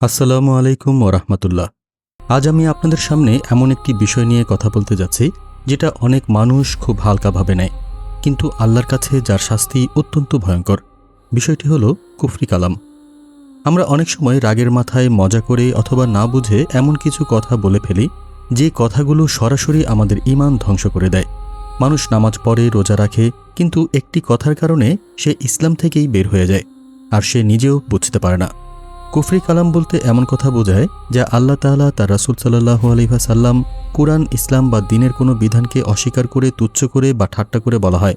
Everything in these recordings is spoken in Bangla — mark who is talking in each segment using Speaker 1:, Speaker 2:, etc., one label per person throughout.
Speaker 1: আসসালামু আলাইকুম ওরহমতুল্লাহ আজ আমি আপনাদের সামনে এমন একটি বিষয় নিয়ে কথা বলতে যাচ্ছি, যেটা অনেক মানুষ খুব হালকাভাবে নেয়, কিন্তু আল্লাহর কাছে যার শাস্তি অত্যন্ত ভয়ঙ্কর। বিষয়টি হলো কুফরি কালাম। আমরা অনেক সময় রাগের মাথায় মজা করে অথবা না বুঝে এমন কিছু কথা বলে ফেলি, যে কথাগুলো সরাসরি আমাদের ইমান ধ্বংস করে দেয়। মানুষ নামাজ পড়ে, রোজা রাখে, কিন্তু একটি কথার কারণে সে ইসলাম থেকেই বের হয়ে যায়, আর সে নিজেও বুঝতে পারে না। কুফরি কালাম বলতে এমন কথা বোঝায় যা আল্লাহ তাআলা তার রাসুল সাল্লাহু আলহিহাসাল্লাম কুরআন, ইসলাম বা দিনের কোনো বিধানকে অস্বীকার করে, তুচ্ছ করে বা ঠাট্টা করে বলা হয়।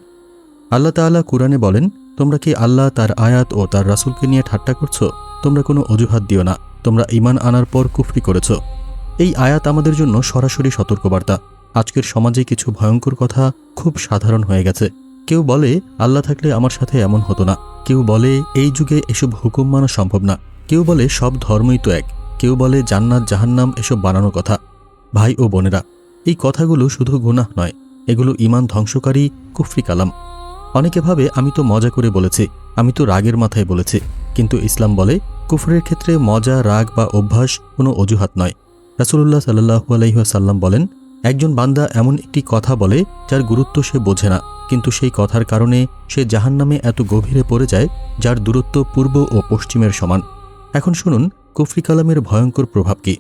Speaker 1: আল্লাহ তাআলা কুরআনে বলেন, তোমরা কি আল্লাহ তার আয়াত ও তার রাসূলকে নিয়ে ঠাট্টা করছ? তোমরা কোনো অজুহাত দিও না। তোমরা ইমান আনার পর কুফরি করেছ। এই আয়াত আমাদের জন্য সরাসরি সতর্কবার্তা। আজকের সমাজে কিছু ভয়ঙ্কর কথা খুব সাধারণ হয়ে গেছে। কেউ বলে, আল্লাহ থাকলে আমার সাথে এমন হতো না। কেউ বলে, এই যুগে এসব হুকুম মানা সম্ভব না। কেউ বলে সব ধর্মই তো এক, কেউ বলে জান্নাত, জাহান্নাম এসব বানানো কথা। ভাই ও বোনেরা, এই কথাগুলো শুধু গুনাহ নয়, এগুলো ইমান ধ্বংসকারী কুফরি কালাম। অনেকে ভাবে, আমি তো মজা করে বলেছি, আমি তো রাগের মাথায় বলেছি। কিন্তু ইসলাম বলে, কুফরের ক্ষেত্রে মজা, রাগ বা অভ্যাস কোনো অজুহাত নয়। রাসুলুল্লাহ সাল্লাহু আলহিহাসাল্লাম বলেন, একজন বান্দা এমন একটি কথা বলে, যার গুরুত্ব সে বোঝে না, কিন্তু সেই কথার কারণে সে জাহান্নামে এত গভীরে পড়ে যায়, যার দূরত্ব পূর্ব ও পশ্চিমের সমান। এখন শুনুন, কুফরি কালামের ভয়ঙ্কর প্রভাব কি?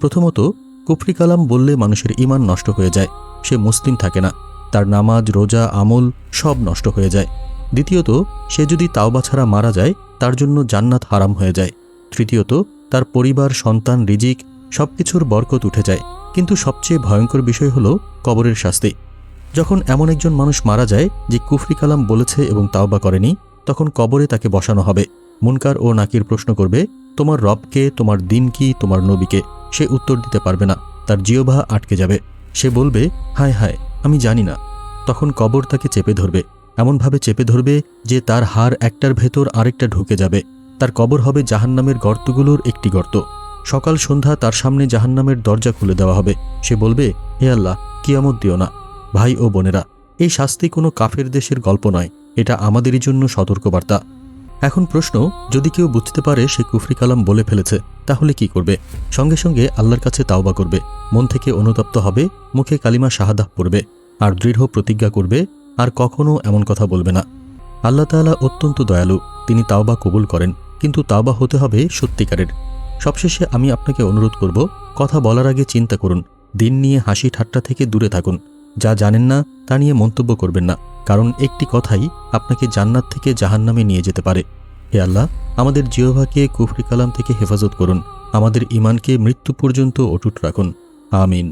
Speaker 1: প্রথমত, কুফরি কালাম বললে মানুষের ইমান নষ্ট হয়ে যায়, সে মুসলিম থাকে না, তার নামাজ, রোজা, আমল সব নষ্ট হয়ে যায়। দ্বিতীয়ত, সে যদি তাওবা ছাড়া মারা যায়, তার জন্য জান্নাত হারাম হয়ে যায়। তৃতীয়ত, তার পরিবার, সন্তান, রিজিক সবকিছুর বরকত উঠে যায়। কিন্তু সবচেয়ে ভয়ঙ্কর বিষয় হলো কবরের শাস্তি। যখন এমন একজন মানুষ মারা যায় যে কুফরি কালাম বলেছে এবং তাওবা করেনি, তখন কবরে তাকে বসানো হবে। মুনকার ও নাকির প্রশ্ন করবে, তোমার রবকে, তোমার দিন কি তোমার নবীকে? সে উত্তর দিতে পারবে না। তার জিওভা আটকে যাবে। সে বলবে, হায় হায়, আমি জানি না। তখন কবর তাকে চেপে ধরবে। এমনভাবে চেপে ধরবে যে তার হার একটার ভেতর আরেকটা ঢুকে যাবে। তার কবর হবে জাহান্নামের গর্তগুলোর একটি গর্ত। সকাল সন্ধ্যা তার সামনে জাহান্নামের দরজা খুলে দেওয়া হবে। সে বলবে, হে আল্লাহ, কিয়ামত দিও না। ভাই ও বোনেরা, এই শাস্তি কোনো কাফের দেশের গল্প নয়। এটা আমাদেরই জন্য সতর্কবার্তা। এখন প্রশ্ন, যদি কেউ বুঝতে পারে সে কুফরি কালাম বলে ফেলেছে, তাহলে কি করবে? সঙ্গে সঙ্গে আল্লাহর কাছে তাওবা করবে, মন থেকে অনুতপ্ত হবে, মুখে কালিমা শাহাদাহ পড়বে, আর দৃঢ় প্রতিজ্ঞা করবে, আর কখনও এমন কথা বলবে না। আল্লাহ তাআলা অত্যন্ত দয়ালু, তিনি তাওবা কবুল করেন, কিন্তু তাওবা হতে হবে সত্যিকারের। সবশেষে আমি আপনাকে অনুরোধ করব, কথা বলার আগে চিন্তা করুন, দিন নিয়ে হাসি ঠাট্টা থেকে দূরে থাকুন যা জানেন না তা নিয়ে মন্তব্য করবেন না, কারণ একটি কথাই আপনাকে জান্নাত থেকে জাহান্নামে নিয়ে যেতে পারে। হে আল্লাহ, আমাদের জিওভাকে কুফরি কালাম থেকে হেফাজত করুন, আমাদের ইমানকে মৃত্যু পর্যন্ত অটুট রাখুন। আমিন।